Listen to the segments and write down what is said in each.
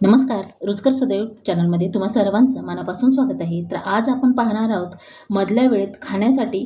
नमस्कार रुचकर सदैव चॅनलमध्ये तुम्हा सर्वांचं मनापासून स्वागत आहे. तर आज आपण पाहणार आहोत मधल्या वेळेत खाण्यासाठी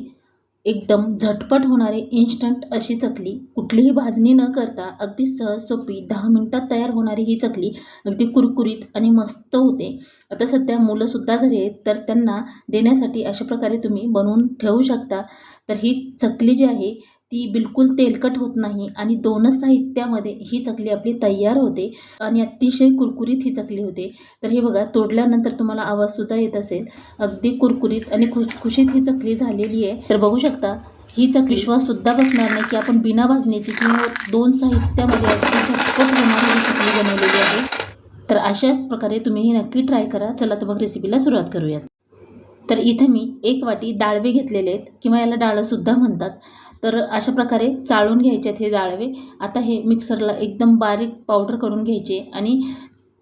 एकदम झटपट होणारे इन्स्टंट अशी चकली. कुठलीही भाजणी न करता अगदी सहज सोपी दहा मिनटात तयार होणारी ही चकली अगदी कुरकुरीत आणि मस्त होते. आता सध्या मुलंसुद्धा घरी आहेत तर त्यांना देण्यासाठी अशा प्रकारे तुम्ही बनवून ठेवू शकता. तर ही चकली जी आहे ती बिलकुल तेलकट होत नाही आणि दोनच साहित्यामध्ये ही चकली आपली तयार होते आणि अतिशय कुरकुरीत ही चकली होते. तर हे बघा तोडल्यानंतर तुम्हाला आवाजसुद्धा येत असेल. अगदी कुरकुरीत आणि खुशखुशीत ही चकली झालेली आहे. तर बघू शकता ही चकली विश्वाससुद्धा बसणार नाही की आपण बिना भाजण्याची किंवा दोन साहित्यामध्ये अगदी झटपट होणारी ही चकली बनवलेली आहे. तर अशाच प्रकारे तुम्ही ही नक्की ट्राय करा. चला तर मग रेसिपीला सुरुवात करूयात. तर इथं मी एक वाटी डाळवे घेतलेले आहेत. किंवा याला डाळंसुद्धा म्हणतात. तर अशा प्रकारे चाळून घ्यायचे आहेत हे जाळवे. आता हे मिक्सरला एकदम बारीक पावडर करून घ्यायचे आणि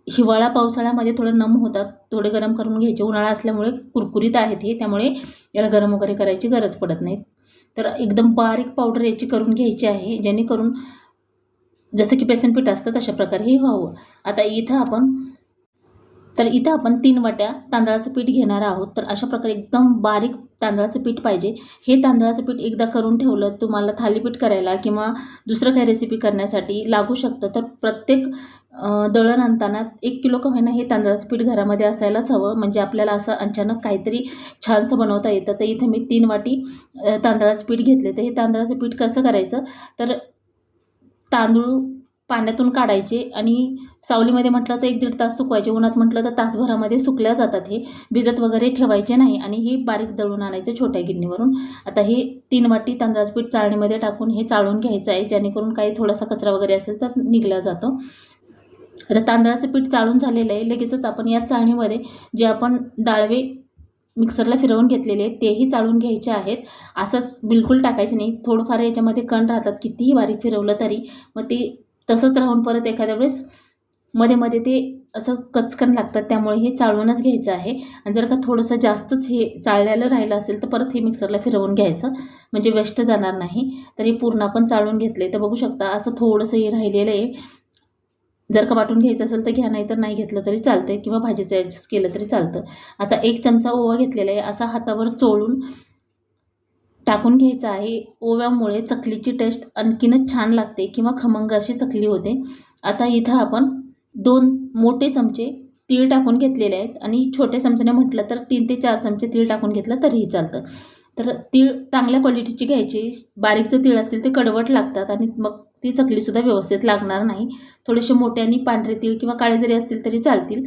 हिवाळा पावसाळ्यामध्ये थोडं नम होतात थोडे गरम करून घ्यायचे. उन्हाळा असल्यामुळे कुरकुरीत आहेत हे त्यामुळे याला गरम वगैरे करायची गरज पडत नाही. तर एकदम बारीक पावडर याची करून घ्यायची आहे जेणेकरून जसं की बेसनपीठ असतं तशा प्रकारे हे व्हावं. आता इथं आपण तर इथं आपण तीन वाट्या तांदळाचं पीठ घेणार आहोत. तर अशा प्रकारे एकदम बारीक तांदळाचं पीठ पाहिजे. हे तांदळाचं पीठ एकदा करून ठेवलं तुम्हाला थालीपीठ करायला किंवा दुसरं काही रेसिपी करण्यासाठी लागू शकतं. तर प्रत्येक दळण आणताना एक किलो का होईना हे तांदळाचं पीठ घरामध्ये असायलाच हवं. म्हणजे आपल्याला असं अचानक काहीतरी छानसं बनवता येतं. तर इथं मी तीन वाटी तांदळाचं पीठ घेतले. तर हे तांदळाचं पीठ कसं करायचं? तर तांदूळ पाण्यातून काढायचे आणि सावलीमध्ये म्हटलं तर एक दीड तास सुकवायचे. उन्हात म्हटलं तर तासभरामध्ये सुकल्या जातात हे. भिजत वगैरे ठेवायचे नाही आणि हे बारीक दळून आणायचे छोट्या गिरणीवरून. आता हे तीन वाटी तांदळाचं पीठ चाळणीमध्ये टाकून हे चाळून घ्यायचं आहे. जेणेकरून काही थोडासा कचरा वगैरे असेल तर निघला जातो. आता तांदळाचं पीठ चाळून झालेलं आहे. लगेचच आपण या चाळणीमध्ये जे आपण डाळवे मिक्सरला फिरवून घेतलेले तेही चाळून घ्यायचे आहेत. असंच बिलकुल टाकायचे नाही. थोडंफार याच्यामध्ये कण राहतात. कितीही बारीक फिरवलं तरी. मग ते तसंच राहून परत एखाद्या वेळेस मध्ये मध्ये ते असं कचकन लागतात. त्यामुळे हे चाळूनच घ्यायचं आहे. आणि जर का थोडंसं जास्तच हे चाळल्यालं राहिलं असेल तर परत हे मिक्सरला फिरवून घ्यायचं. म्हणजे वेस्ट जाणार नाही. तर हे पूर्ण आपण चाळून घेतले तर बघू शकता असं थोडंसं हे राहिलेलं आहे. जर का वाटून घ्यायचं असेल तर घ्या नाही तर नाही घेतलं तरी चालतं किंवा भाजीचं ॲडजस्ट केलं तरी चालतं. आता एक चमचा ओवा घेतलेला आहे. असा हातावर चोळून टाकून घ्यायचा आहे. ओव्यामुळे चकलीची टेस्ट आणखीनच छान लागते किंवा खमंग अशी चकली होते. आता इथं आपण दोन मोठे चमचे तीळ टाकून घेतलेले आहेत. आणि छोट्या चमच्याने म्हटलं तर तीन ते चार चमचे तीळ टाकून घेतलं तरीही चालतं. तर तीळ चांगल्या क्वालिटीची घ्यायची. बारीक जर तीळ असतील ते कडवट लागतात आणि मग ती चकलीसुद्धा व्यवस्थित लागणार नाही. थोडेसे मोठे आणि पांढरे तीळ किंवा काळे जरी असतील तरी चालतील.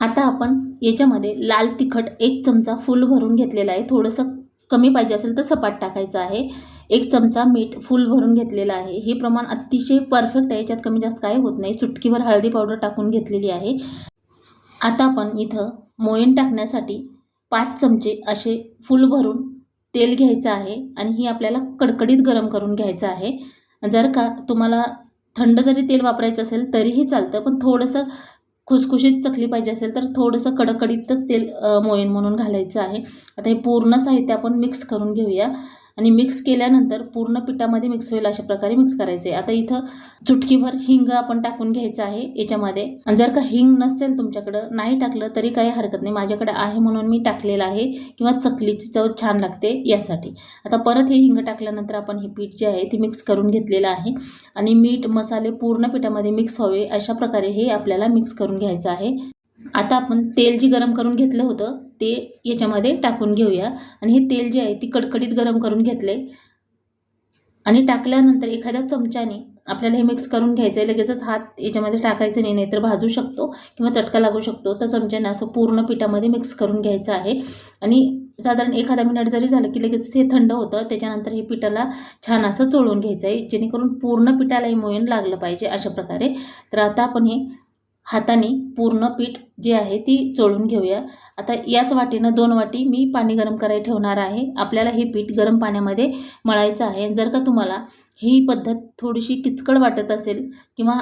आता आपण याच्यामध्ये लाल तिखट एक चमचा फुल भरून घेतलेला आहे. थोडंसं कमी पाहिजे असेल तर सपाट टाकायचं आहे. एक चमचा मीठ फुल भरून घेतलेलं आहे. हे प्रमाण अतिशय परफेक्ट आहे. याच्यात कमी जास्त काय होत नाही. चुटकीवर हळदी पावडर टाकून घेतलेली आहे. आता आपण इथं मोयन टाकण्यासाठी पाच चमचे असे फुल भरून तेल घ्यायचं आहे आणि ही आपल्याला कडकडीत गरम करून घ्यायचं आहे. जर का तुम्हाला थंड जरी तेल वापरायचं असेल तरीही चालतं पण थोडंसं खुसखुशीत चकली पाहिजे असेल तर थोडंसं कडकडीतच तेल मोयन म्हणून घालायचं आहे. आता हे पूर्ण साहित्य आपण मिक्स करून घेऊया. आणि मिक्स केल्यानंतर पूर्ण पिठामध्ये मिक्स होईल अशा प्रकारे मिक्स करायचं. आहे आता इथं चुटकीभर हिंग आपण टाकून घ्यायचं आहे याच्यामध्ये. आणि जर का हिंग नसेल तुमच्याकडं नाही टाकलं तरी काही हरकत नाही. माझ्याकडे आहे म्हणून मी टाकलेलं आहे किंवा चकलीची चव छान लागते यासाठी. आता परत हे हिंग टाकल्यानंतर आपण हे पीठ जे आहे ते मिक्स करून घेतलेलं आहे. आणि मीठ मसाले पूर्ण पिठामध्ये मिक्स व्हावे अशा प्रकारे हे आपल्याला मिक्स करून घ्यायचं आहे. आता आपण तेल जी गरम करून घेतलं होतं ते याच्यामध्ये टाकून घेऊया. आणि हे तेल जे आहे ती कडकडीत गरम करून घेतले आणि टाकल्यानंतर एखाद्या चमच्याने आपल्याला हे मिक्स करून घ्यायचं आहे लगेचच हात याच्यामध्ये टाकायचं नाही नाहीतर भाजू शकतो किंवा चटका लागू शकतो. तर चमच्याने असं पूर्ण पिठामध्ये मिक्स करून घ्यायचं आहे. आणि साधारण एखादा मिनिट जरी झालं की लगेचच हे थंड होतं त्याच्यानंतर हे पिठाला छान असं चोळून घ्यायचं आहे जेणेकरून पूर्ण पिठाला हे मोयन लागलं पाहिजे अशा प्रकारे. तर आता आपण हे हाताने पूर्ण पीठ जे आहे ती चोळून घेऊया. आता याच वाटीनं दोन वाटी मी पाणी गरम करायला ठेवणार आहे. आपल्याला हे पीठ गरम पाण्यामध्ये मळायचं आहे. जर का तुम्हाला ही पद्धत थोडीशी किचकट वाटत असेल किंवा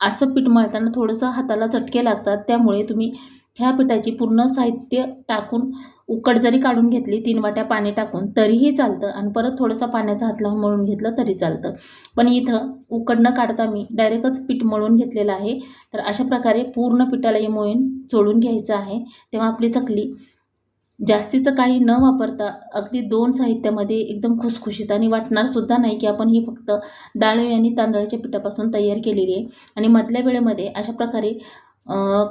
असं पीठ मळताना थोडंसं हाताला चटके लागतात त्यामुळे तुम्ही ह्या पिठाची पूर्ण साहित्य टाकून उकड जरी काढून घेतली तीन वाट्या पाणी टाकून तरीही चालतं आणि परत थोडंसं पाण्याचा हात लावून मळून घेतलं तरी चालतं. पण इथं उकड न काढता मी डायरेक्टच पीठ मळून घेतलेलं आहे. तर अशा प्रकारे पूर्ण पिठाला हे मोयन चोळून घ्यायचं आहे. तेव्हा आपली चकली जास्तीचं काही न वापरता अगदी दोन साहित्यामध्ये एकदम खुसखुशीत आणि वाटणारसुद्धा नाही की आपण ही फक्त डाळ आणि तांदळाच्या पिठापासून तयार केलेली आहे. आणि मधल्या वेळेमध्ये अशा प्रकारे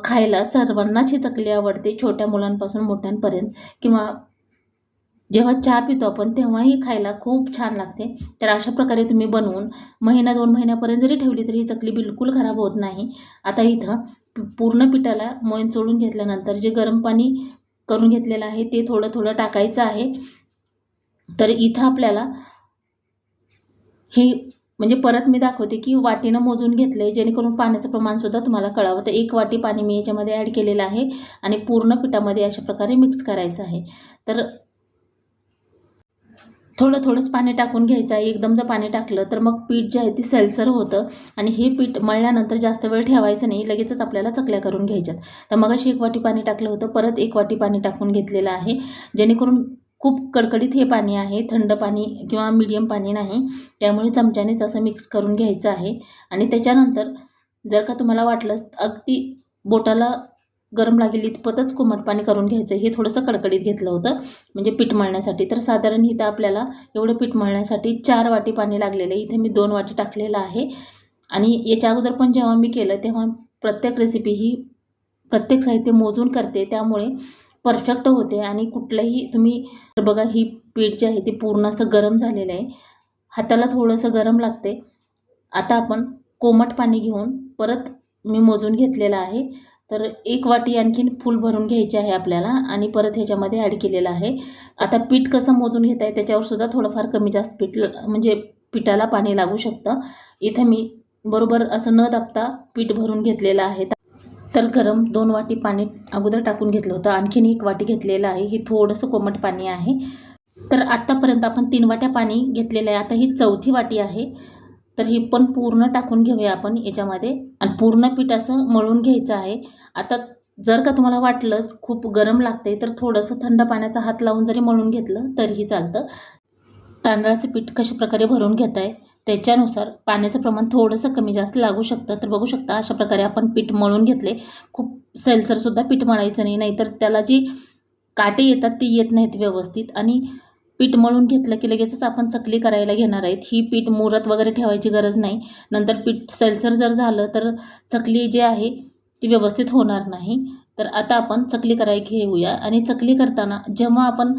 खायला सर्वांनाच ही चकली आवडते छोट्या मुलांपासून मोठ्यांपर्यंत. किंवा जेव्हा चहा पितो आपण तेव्हाही खायला खूप छान लागते. तर अशा प्रकारे तुम्ही बनवून महिना दोन महिन्यापर्यंत जरी ठेवली तरी ही चकली बिलकुल खराब होत नाही. आता इथं पूर्ण पिठाला मोईन चोळून घेतल्यानंतर जे गरम पाणी करून घेतलेलं आहे ते थोडं थोडं टाकायचं आहे. तर इथं आपल्याला ही म्हणजे परत मी दाखवते की वाटीनं मोजून घेतलं आहे जेणेकरून पाण्याचं प्रमाणसुद्धा तुम्हाला कळावं. तर एक वाटी पाणी मी याच्यामध्ये ॲड केलेलं आहे आणि पूर्ण पिठामध्ये अशा प्रकारे मिक्स करायचं आहे. तर थोडं थोडंच पाणी टाकून घ्यायचं आहे. एकदम जर पाणी टाकलं तर मग पीठ जे आहे ते सैलसर होतं आणि हे पीठ मळल्यानंतर जास्त वेळ ठेवायचं नाही लगेचच आपल्याला चकल्या करून घ्यायच्यात. तर मग अशी एक वाटी पाणी टाकलं होतं परत एक वाटी पाणी टाकून घेतलेलं आहे. जेणेकरून खूप कडकडीत हे पाणी आहे थंड पाणी किंवा मीडियम पाणी नाही. त्यामुळे चमच्यानेच असं मिक्स करून घ्यायचं आहे. आणि त्याच्यानंतर जर का तुम्हाला वाटलं अगदी बोटाला गरम लागेल इतपतच कोमट पाणी करून घ्यायचं हे थोडंसं कडकडीत घेतलं होतं म्हणजे पीठ मळण्यासाठी. तर साधारण इथं आपल्याला एवढं पीठ मळण्यासाठी चार वाटी पाणी लागलेलं आहे. इथे मी दोन वाटी टाकलेलं आहे. आणि याच्या अगोदर पण जेव्हा मी केलं तेव्हा प्रत्येक रेसिपी ही प्रत्येक साहित्य मोजून करते. त्यामुळे परफेक्ट होते आणि कुठलंही तुम्ही तर बघा ही पीठ जे आहे ते पूर्ण असं गरम झालेलं आहे. हाताला थोडंसं गरम लागते आता आपण कोमट पाणी घेऊन परत मी मोजून घेतलेलं आहे. तर एक वाटी आणखीन फुल भरून घ्यायची आहे आपल्याला आणि परत ह्याच्यामध्ये ॲड केलेलं आहे. आता पीठ कसं मोजून घेत आहे त्याच्यावर सुद्धा थोडंफार कमी जास्त पीठ म्हणजे पिठाला पाणी लागू शकतं. इथं मी बरोबर असं न दाबता पीठ भरून घेतलेलं आहे. तर गरम दोन वाटी पाणी अगोदर टाकून घेतलं होतं. आणखीन एक वाटी घेतलेलं आहे. हे थोडंसं कोमट पाणी आहे. तर आत्तापर्यंत आपण तीन वाट्या पाणी घेतलेलं आहे. आता ही चौथी वाटी आहे. तर ही पण पूर्ण टाकून घेऊया आपण याच्यामध्ये. आणि पूर्ण पीठ असं मळून घ्यायचं आहे. आता जर का तुम्हाला वाटलंच खूप गरम लागते तर थोडंसं थंड पाण्याचा हात लावून जरी मळून घेतलं तरीही चालतं. तांदळाचं पीठ कशा प्रकारे भरून घेत आहे त्याच्यानुसार पाण्याचं प्रमाण थोडंसं कमी जास्त लागू शकतं. तर बघू शकता अशा प्रकारे आपण पीठ मळून घेतले. खूप सैलसरसुद्धा पीठ मळायचं नाही नाहीतर त्याला जी काटे येतात ती येत नाहीत व्यवस्थित. आणि पीठ मळून घेतलं की लगेचच आपण चकली करायला घेणार आहेत. ही पीठ मुरत वगैरे ठेवायची गरज नाही. नंतर पीठ सैलसर जर झालं तर चकली जी आहे ती व्यवस्थित होणार नाही. तर आता आपण चकली करायला घेऊया. आणि चकली करताना जेव्हा आपण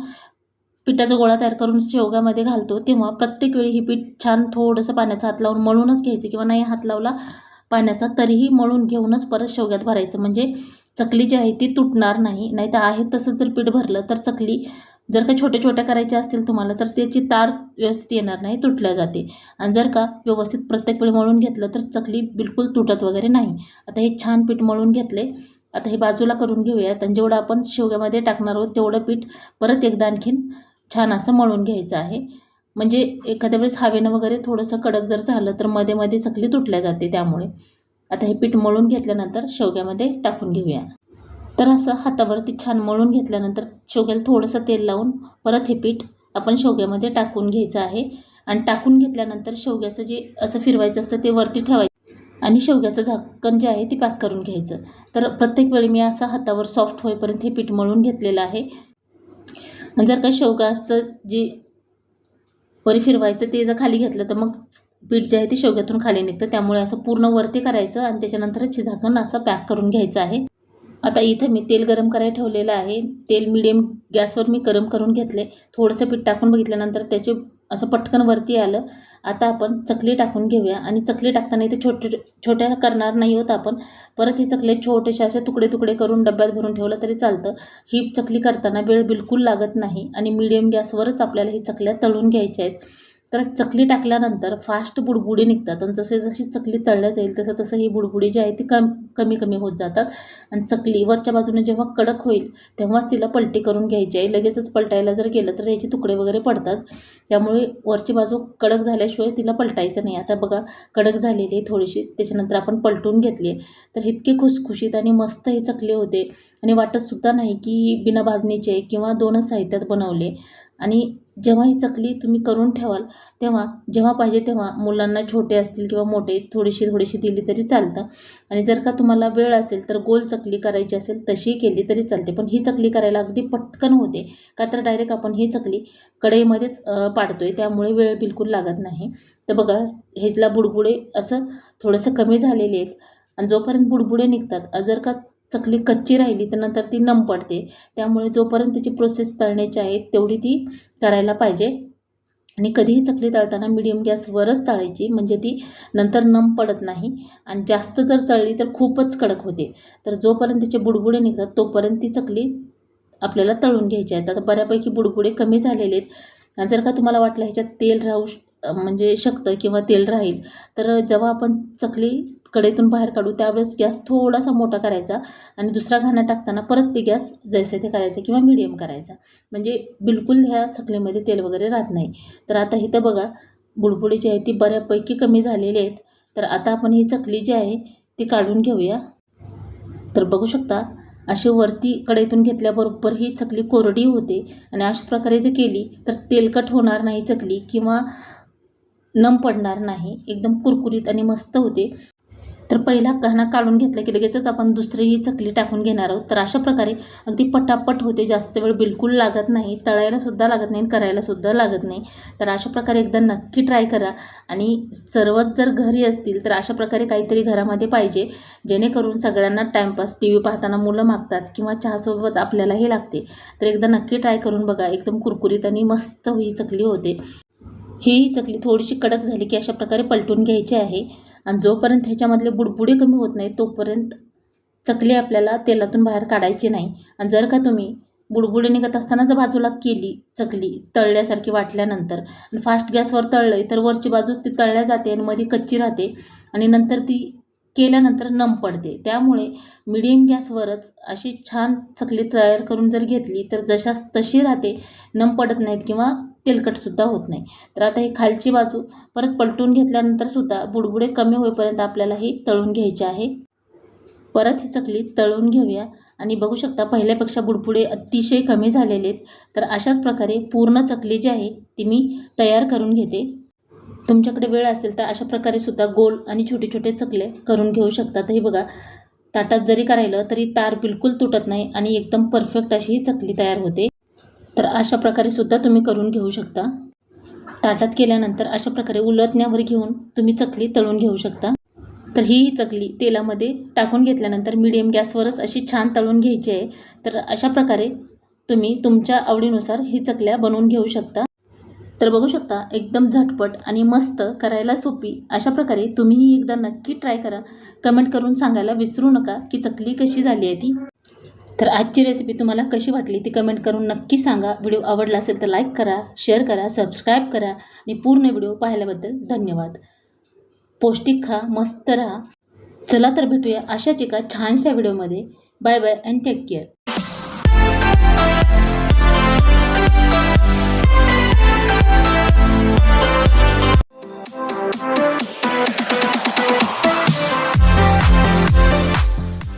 पिठाचा गोळा तयार करून शेवग्यामध्ये घालतो. तेव्हा प्रत्येक वेळी ही पीठ छान थोडंसं पाण्याचा हात लावून मळूनच घ्यायचं किंवा नाही हात लावला पाण्याचा तरीही मळून घेऊनच परत शेवग्यात भरायचं. म्हणजे चकली जी आहे ती तुटणार नाही. नाही तर आहे तसं जर पीठ भरलं तर चकली जर का छोट्या छोट्या करायच्या असतील तुम्हाला तर त्याची तार व्यवस्थित येणार नाही तुटल्या जाते. आणि जर का व्यवस्थित प्रत्येक वेळी मळून घेतलं तर चकली बिलकुल तुटत वगैरे नाही. आता हे छान पीठ मळून घेतले. आता हे बाजूला करून घेऊयात. आणि जेवढं आपण शेवग्यामध्ये टाकणार आहोत तेवढं पीठ परत एकदा आणखीन छान असं मळून घ्यायचं आहे. म्हणजे एखाद्या वेळेस हवेनं वगैरे थोडंसं कडक जर झालं तर मध्ये मध्ये चकली तुटल्या जाते त्यामुळे. आता हे पीठ मळून घेतल्यानंतर शेवग्यामध्ये टाकून घेऊया. तर असं हातावरती छान मळून घेतल्यानंतर शेवग्याला थोडंसं तेल लावून परत हे पीठ आपण शेवग्यामध्ये टाकून घ्यायचं आहे. आणि टाकून घेतल्यानंतर शेवग्याचं जे असं फिरवायचं असतं ते वरती ठेवायचं. आणि शेवग्याचं झाकण जे आहे ते पॅक करून घ्यायचं. तर प्रत्येक वेळी मी असं हातावर सॉफ्ट होईपर्यंत हे पीठ मळून घेतलेलं आहे. आणि जर का शेवगाचं जे वरी फिरवायचं ते जर खाली घेतलं तर मग पीठ जे आहे ते शेवग्यातून खाली निघतं. त्यामुळे असं पूर्ण वरती करायचं आणि त्याच्यानंतरच हे झाकण असं पॅक करून घ्यायचं आहे. आता इथं मी तेल गरम करायला ठेवलेलं आहे. तेल मिडियम गॅसवर मी गरम करून घेतले. थोडंसं पीठ टाकून बघितल्यानंतर त्याचे असं पटकन वरती आलं. आता आपण चकली टाकून घेऊया. आणि चकली टाकताना इथे छोटे छोट्या करणार नाही होत आपण. परत ही चकले छोटेसे असे तुकडे तुकडे करून डब्यात भरून ठेवलं तरी चालतं. ही चकली करताना वेळ बिलकुल लागत नाही. आणि मीडियम गॅसवरच आपल्याला ही चकल्या तळून घ्यायच्या आहेत. तर चकली टाकल्यानंतर फास्ट बुडबुडी निघतात आणि जसे जशी चकली तळल्या जाईल तसं तसं ही बुडबुडी जी आहे ती कम कमी कमी होत जातात. आणि चकली वरच्या बाजूने जेव्हा कडक होईल तेव्हाच तिला पलटी करून घ्यायची आहे. लगेचच पलटायला जर गेलं तर याचे तुकडे वगैरे पडतात. त्यामुळे वरची बाजू कडक झाल्याशिवाय तिला पलटायचं नाही. आता बघा कडक झालेली आहे थोडीशी त्याच्यानंतर आपण पलटून घेतली तर इतकी खुसखुशीत आणि मस्त ही चकली होते. आणि वाटतसुद्धा नाही की ही बिना भाजणीचे किंवा दोनच साहित्यात बनवले. आणि जेव्हा ही चकली तुम्ही करून ठेवाल तेव्हा जेव्हा पाहिजे तेव्हा मुलांना छोटे असतील किंवा मोठे थोडीशी थोडीशी दिली तरी चालतं. आणि जर का तुम्हाला वेळ असेल तर गोल चकली करायची असेल तशी केली तरी चालते. पण ही चकली करायला अगदी पटकन होते. का तर डायरेक्ट आपण ही चकली कढईमध्येच पाडतो आहे त्यामुळे वेळ बिलकुल लागत नाही. तर बघा ह्याला बुडबुडे असं थोडंसं कमी झालेले आहेत. आणि जोपर्यंत बुडबुडे निघतात जर का चकली कच्ची राहिली तर नंतर ती नम पडते. त्यामुळे जोपर्यंत त्याची प्रोसेस तळण्याची आहे तेवढी ती करायला पाहिजे. आणि कधीही चकली तळताना मिडियम गॅसवरच तळायची म्हणजे ती नंतर नम पडत नाही. आणि जास्त जर तळली तर खूपच कडक होते. तर जोपर्यंत तिचे बुडबुडे निघतात तोपर्यंत ती चकली आपल्याला तळून घ्यायची आहेत आता बऱ्यापैकी बुडबुडे कमी झालेले आहेत. जर का तुम्हाला वाटलं ह्याच्यात तेल राहू श- म्हणजे शकतं किंवा तेल राहील तर जेव्हा आपण चकली कढईतून बाहेर काढू त्यावेळेस गॅस थोडासा मोठा करायचा आणि दुसरा घाणा टाकताना परत ते गॅस जैसे ते करायचं किंवा मिडियम करायचा. म्हणजे बिलकुल ह्या चकलीमध्ये तेल वगैरे राहत नाही. तर आता इथं बघा बुडबुडी जी आहे ती बऱ्यापैकी कमी झालेली आहेत. तर आता आपण ही चकली जी आहे ती काढून घेऊया. तर बघू शकता अशी वरती कढईतून घेतल्याबरोबर ही चकली कोरडी होते आणि अशा प्रकारे जर केली तर तेलकट होणार नाही चकली किंवा नम पडणार नाही. एकदम कुरकुरीत आणि मस्त होते. तर पहिला घाणा काढून घेतला की लगेचच आपण दुसरी ही चकली टाकून घेणार आहोत. तर अशा प्रकारे अगदी पटापट होते. जास्त वेळ बिलकुल लागत नाही. तळायलासुद्धा लागत नाही आणि लागत नाही. तर अशा प्रकारे एकदा नक्की ट्राय करा. आणि सर्वच जर घरी असतील तर अशा प्रकारे काहीतरी घरामध्ये पाहिजे. जेणेकरून सगळ्यांना टाईमपास टी व्ही पाहताना मुलं मागतात किंवा चहासोबत आपल्यालाही लागते. तर एकदा नक्की ट्राय करून बघा. एकदम कुरकुरीत आणि मस्त ही चकली होते. ही चकली थोडीशी कडक झाली की अशा प्रकारे पलटून घ्यायची आहे. आणि जोपर्यंत ह्याच्यामधले बुडबुडे कमी होत नाही तोपर्यंत चकली आपल्याला तेलातून बाहेर काढायची नाही. आणि जर का तुम्ही बुडबुडे निघत असताना जर बाजूला केली चकली तळल्यासारखी वाटल्यानंतर आणि फास्ट गॅसवर तळलं तर वरची बाजू ती तळल्या जाते आणि मध्ये कच्ची राहते आणि नंतर ती केल्यानंतर नम पडते. त्यामुळे मिडियम गॅसवरच अशी छान चकली तयार करून जर घेतली तर जशास तशी राहते नम पडत नाहीत किंवा तेलकटसुद्धा होत नाही. तर आता ही खालची बाजू परत पलटून घेतल्यानंतर सुद्धा बुडबुडे कमी होईपर्यंत आपल्याला हे तळून घ्यायचे आहे. परत ही चकली तळून घेऊया. आणि बघू शकता पहिल्यापेक्षा बुडबुडे अतिशय कमी झालेले आहेत. तर अशाच प्रकारे पूर्ण चकली जी आहे ती मी तयार करून घेते. तुमच्याकडे वेळ असेल तर अशा प्रकारे सुद्धा गोल आणि छोटे छोटे चकले करून घेऊ शकता. तर हे बघा ताटात जरी करायलं तरी तार बिलकुल तुटत नाही आणि एकदम परफेक्ट अशी ही चकली तयार होते. तर अशा प्रकारे सुद्धा तुम्ही करून घेऊ शकता. ताटात केल्यानंतर अशा प्रकारे उलटण्यावर घेऊन तुम्ही चकली तळून घेऊ शकता. तर ही चकली तेलामध्ये टाकून घेतल्यानंतर मीडियम गॅसवरच अशी छान तळून घ्यायची आहे. तर अशा प्रकारे तुम्ही तुमच्या आवडीनुसार ही चकल्या बनवून घेऊ शकता. तर बघू शकता एकदम झटपट आणि मस्त करायला सोपी अशा प्रकारे तुम्हीही एकदा नक्की ट्राय करा. कमेंट करून सांगायला विसरू नका की चकली कशी झाली आहे ती. तर आजची रेसिपी तुम्हाला कशी वाटली ती कमेंट करून नक्की सांगा. व्हिडिओ आवडला असेल तर लाईक करा शेअर करा सबस्क्राईब करा आणि पूर्ण व्हिडिओ पाहिल्याबद्दल धन्यवाद. पौष्टिक खा मस्त राहा. चला तर भेटूया अशाच एका छानशा व्हिडिओमध्ये bye bye and take care